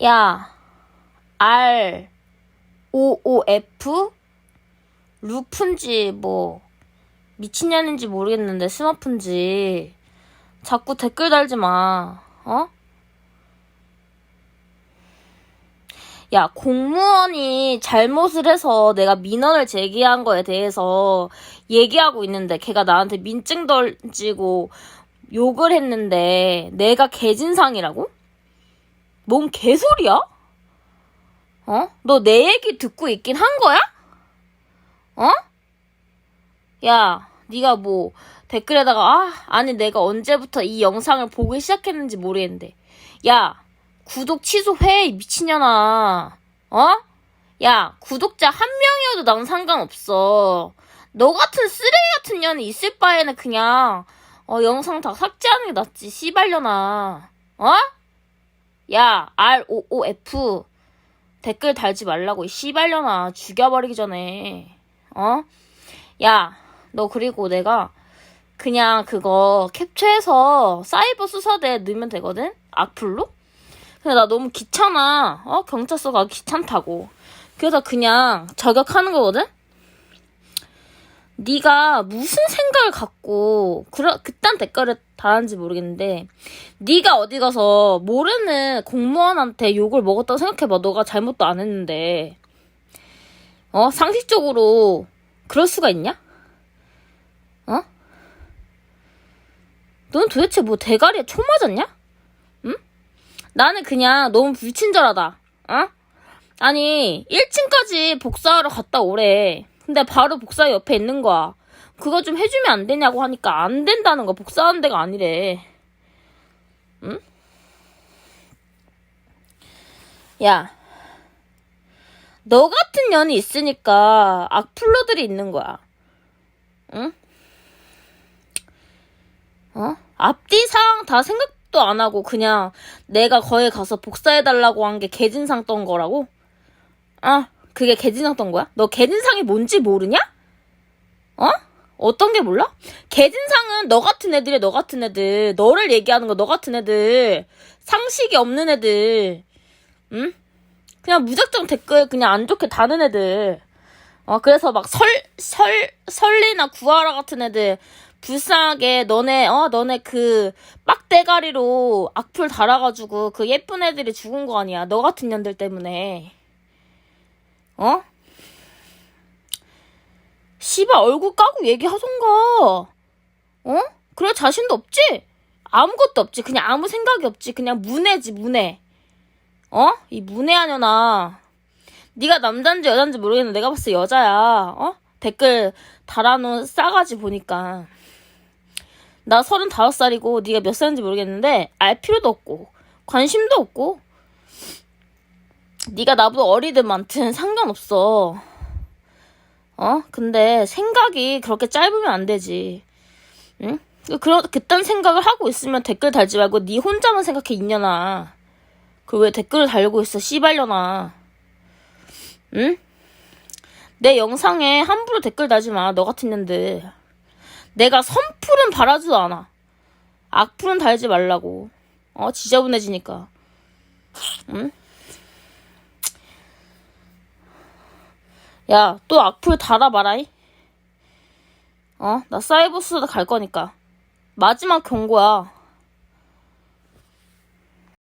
야, R, O, O, F? 루프인지, 뭐, 미친년인지 모르겠는데, 스마프인지. 자꾸 댓글 달지 마, 어? 야, 공무원이 잘못을 해서 내가 민원을 제기한 거에 대해서 얘기하고 있는데, 걔가 나한테 민증 던지고 욕을 했는데, 내가 개진상이라고? 뭔 개소리야? 어? 너 내 얘기 듣고 있긴 한 거야? 어? 야, 네가 뭐 댓글에다가 아, 아니 내가 언제부터 이 영상을 보기 시작했는지 모르겠는데. 야, 구독 취소해, 이 미친년아. 어? 야, 구독자 한 명이어도 난 상관없어. 너 같은 쓰레기 같은 년이 있을 바에는 그냥 어, 영상 다 삭제하는 게 낫지, 씨발년아. 어? 야, R, O, O, F. 댓글 달지 말라고, 이 씨발년아. 죽여버리기 전에. 어? 야, 너 그리고 내가 그냥 그거 캡처해서 사이버 수사대에 넣으면 되거든? 악플로? 근데 나 너무 귀찮아. 어? 경찰서 가기 귀찮다고. 그래서 그냥 저격하는 거거든? 네가 무슨 생각을 갖고 그러, 그딴 댓글을 달았는지 모르겠는데 네가 어디 가서 모르는 공무원한테 욕을 먹었다고 생각해봐. 너가 잘못도 안 했는데 어 상식적으로 그럴 수가 있냐? 어? 넌 도대체 뭐 대가리에 총 맞았냐? 응? 나는 그냥 너무 불친절하다. 어? 아니 1층까지 복사하러 갔다 오래. 근데 바로 복사 옆에 있는 거야. 그거 좀 해주면 안 되냐고 하니까 안 된다는 거 복사하는 데가 아니래. 응? 야, 너 같은 년이 있으니까 악플러들이 있는 거야. 응? 어? 앞뒤 상황 다 생각도 안 하고 그냥 내가 거기 가서 복사해달라고 한 게 개진상 떤 거라고? 아, 그게 개진상 떤 거야? 너 개진상이 뭔지 모르냐? 어? 어떤 게 몰라? 개진상은 너 같은 애들이 너 같은 애들. 너를 얘기하는 거 너 같은 애들. 상식이 없는 애들. 응? 그냥 무작정 댓글 그냥 안 좋게 다는 애들. 어, 그래서 막 설, 설, 설리나 구하라 같은 애들 불쌍하게 너네, 어, 너네 그 빡대가리로 악플 달아가지고 그 예쁜 애들이 죽은 거 아니야. 너 같은 년들 때문에. 어? 씨발 얼굴 까고 얘기하던가. 어? 그럴 자신도 없지? 아무것도 없지. 그냥 아무 생각이 없지. 그냥 문해지, 문해. 어? 이 문해하려나. 네가 남잔지 여잔지 모르겠는데 내가 봤을 때 여자야. 어? 댓글 달아놓은 싸가지 보니까. 나 서른다섯 살이고 네가 몇 살인지 모르겠는데 알 필요도 없고 관심도 없고 네가 나보다 어리든 많든 상관없어. 어? 근데 생각이 그렇게 짧으면 안 되지. 응? 그런 그딴 생각을 하고 있으면 댓글 달지 말고 네 혼자만 생각해 있냐나. 그 왜 댓글을 달고 있어 씨발려나. 응? 내 영상에 함부로 댓글 달지 마. 너 같은 년들. 내가 선풀은 바라지도 않아. 악플은 달지 말라고. 어, 지저분해지니까. 응? 야, 또 악플 달아봐라이. 어, 나 사이버스도 갈 거니까. 마지막 경고야.